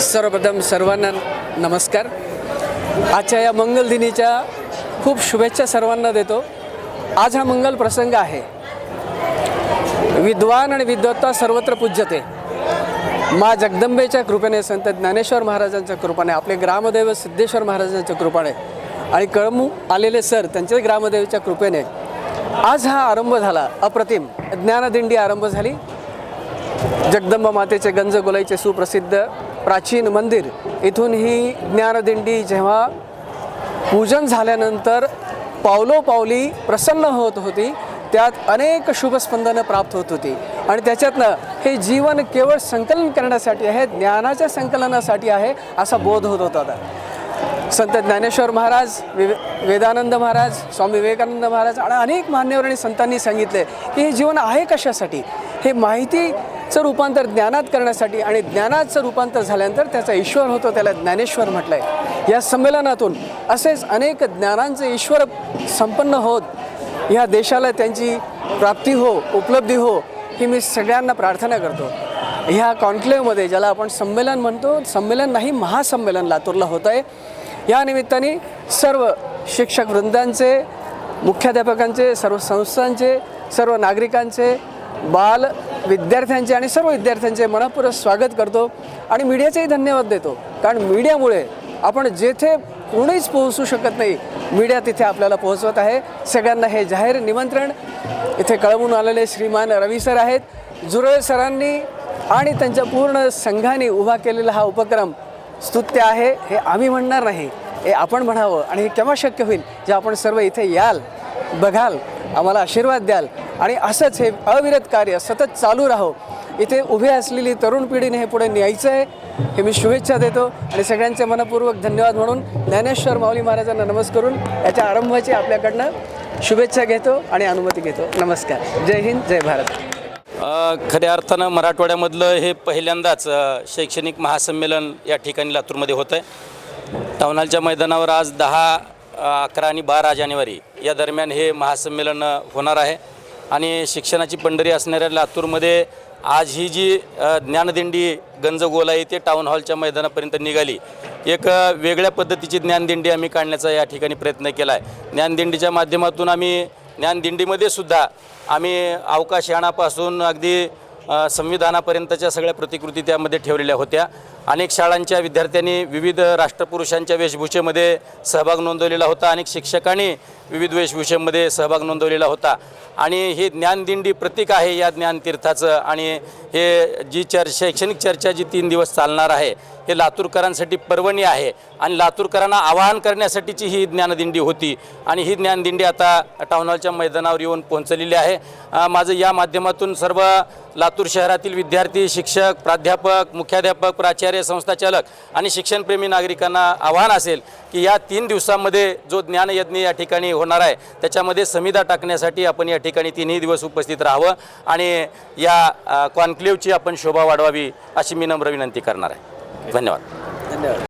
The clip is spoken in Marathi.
सर्वप्रथम सर्वांना नमस्कार. आजच्या या मंगलदिनीच्या खूप शुभेच्छा सर्वांना देतो. आज हा मंगल प्रसंग आहे. विद्वान आणि विद्वत्ता सर्वत्र पूज्यते. मा जगदंबेच्या कृपेने संत ज्ञानेश्वर महाराजांच्या कृपाने आपले ग्रामदैव सिद्धेश्वर महाराजांच्या कृपाने आणि कळमू आलेले सर त्यांच्या ग्रामदेवीच्या कृपेने आज हा आरंभ झाला. अप्रतिम ज्ञानदिंडी आरंभ झाली. जगदंबा मातेचे गंज गोलाईचे सुप्रसिद्ध प्राचीन मंदिर. इथून ही ज्ञानदिंडी जेव्हा पूजन झाल्यानंतर पावलोपावली प्रसन्न होत होती त्यात अनेक शुभस्पंदनं प्राप्त होत होती. आणि त्याच्यातनं हे जीवन केवळ संकलन करण्यासाठी आहे ज्ञानाच्या संकलनासाठी आहे असा बोध होत होता आता. संत ज्ञानेश्वर महाराज विवे वेदानंद महाराज स्वामी विवेकानंद महाराज आणि अनेक मान्यवर आणि संतांनी सांगितले की हे जीवन आहे कशासाठी? हे माहिती चं रूपांतर ज्ञानात करण्यासाठी आणि ज्ञानाचं रूपांतर झाल्यानंतर त्याचा ईश्वर होतो त्याला ज्ञानेश्वर म्हटलं आहे या संमेलनातून असेच अनेक ज्ञानांचे ईश्वर संपन्न होत ह्या देशाला त्यांची प्राप्ती हो उपलब्धी हो ही मी सगळ्यांना प्रार्थना करतो. ह्या कॉन्क्लेव्हमध्ये ज्याला आपण संमेलन म्हणतो संमेलन नाही महासंमेलन लातूरला होत आहे. या निमित्ताने सर्व शिक्षक वृंदांचे मुख्याध्यापकांचे सर्व संस्थांचे सर्व नागरिकांचे बाल विद्यार्थ्यांचे आणि सर्व विद्यार्थ्यांचे मनपूर्वक स्वागत करतो आणि मीडियाचेही धन्यवाद देतो. कारण मीडियामुळे आपण जेथे कोणीच पोहोचू शकत नाही मीडिया तिथे आपल्याला पोहोचवत आहे. सगळ्यांना हे जाहीर निमंत्रण. इथे कळवून आलेले श्रीमान रवी सर आहेत. जुरळे सरांनी आणि त्यांच्या पूर्ण संघाने उभा केलेला हा उपक्रम स्तुत्य आहे. हे आम्ही म्हणणार नाही. हे आपण म्हणावं आणि हे केव्हा शक्य होईल जे आपण सर्व इथे याल. बघाल आम्हाला आशीर्वाद द्याल. आणि असंच हे अविरत कार्य सतत चालू राहो. इथे उभे असलेली तरुण पिढीने हे पुढे न्यायचं आहे हे मी शुभेच्छा देतो. आणि सगळ्यांचे मनपूर्वक धन्यवाद म्हणून ज्ञानेश्वर माऊली महाराजांना नमस्कार करून याच्या आरंभाची आपल्याकडनं शुभेच्छा घेतो आणि अनुमती घेतो. नमस्कार. जय हिंद जय भारत. खऱ्या अर्थानं मराठवाड्यामधलं हे पहिल्यांदाच शैक्षणिक महासंमेलन या ठिकाणी लातूरमध्ये होतं आहे टाऊनहॉलच्या मैदानावर आज दहा अकरा आणि बारा जानेवारी या दरम्यान हे महासंमेलन होणार आहे. आणि शिक्षणाची पंढरी असणाऱ्या लातूरमध्ये आज ही जी ज्ञानदिंडी गंजगोला ते टाऊन हॉलच्या मैदानापर्यंत निघाली एक वेगळ्या पद्धतीची ज्ञानदिंडी आम्ही काढण्याचा या ठिकाणी प्रयत्न केला आहे. ज्ञानदिंडीच्या माध्यमातून आम्ही ज्ञानदिंडीमध्ये सुद्धा आम्ही अवकाशयानापासून अगदी संविधानापर्यंतच्या सगळ्या प्रतिकृती त्यामध्ये ठेवलेल्या होत्या. अनेक शाळांच्या विद्यार्थ्यांनी विविध राष्ट्रपुरुषांच्या वेशभूषेमध्ये सहभाग नोंदवलेला होता. अनेक शिक्षकांनी विविध वेशभूषेमध्ये सहभाग नोंदवलेला होता. आणि ही ज्ञानदिंडी प्रतीक आहे या ज्ञानतीर्थाचं. आणि हे जी चर् शैक्षणिक चर्चा जी तीन दिवस चालणार आहे हे लातूरकरांसाठी पर्वणी आहे. आणि लातूरकरांना आवाहन करण्यासाठीची ही ज्ञानदिंडी होती. आणि ही ज्ञानदिंडी आता टाउन हॉलच्या मैदानावर येऊन पोहोचलेली आहे. माझं या माध्यमातून सर्व लातूर शहरातील विद्यार्थी शिक्षक प्राध्यापक मुख्याध्यापक प्राचार्य संस्थाचालक आणि शिक्षणप्रेमी नागरिकांना आव्हान असेल की या तीन दिवसांमध्ये जो ज्ञानयज्ञ या ठिकाणी होणार आहे. त्याच्यामध्ये समिधा टाकण्यासाठी आपण या ठिकाणी तिन्ही दिवस उपस्थित राहावं आणि या कॉन्क्लेव्हची आपण शोभा वाढवावी अशी मी नम्र विनंती करणार आहे. धन्यवाद. धन्यवाद.